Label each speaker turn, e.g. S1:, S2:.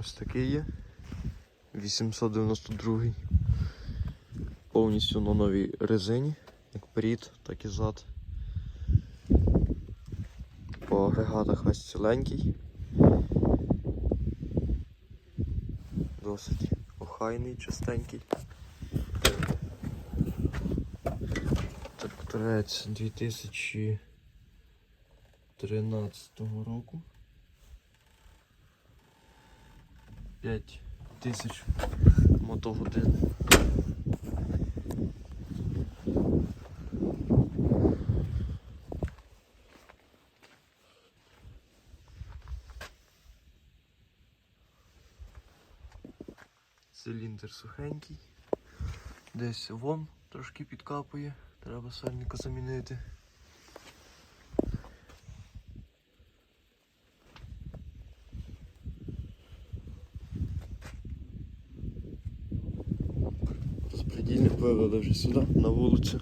S1: Ось такий є. 892. Повністю на новій резині, як перед, так і зад. По агрегатах весь ціленький. Досить охайний, чистенький. Тракторець 2013 року. 5 тисяч мотогодин. Циліндр сухенький. Десь вон трошки підкапує, треба сальника замінити. Розпредільник вивели вже сюди, на вулицю.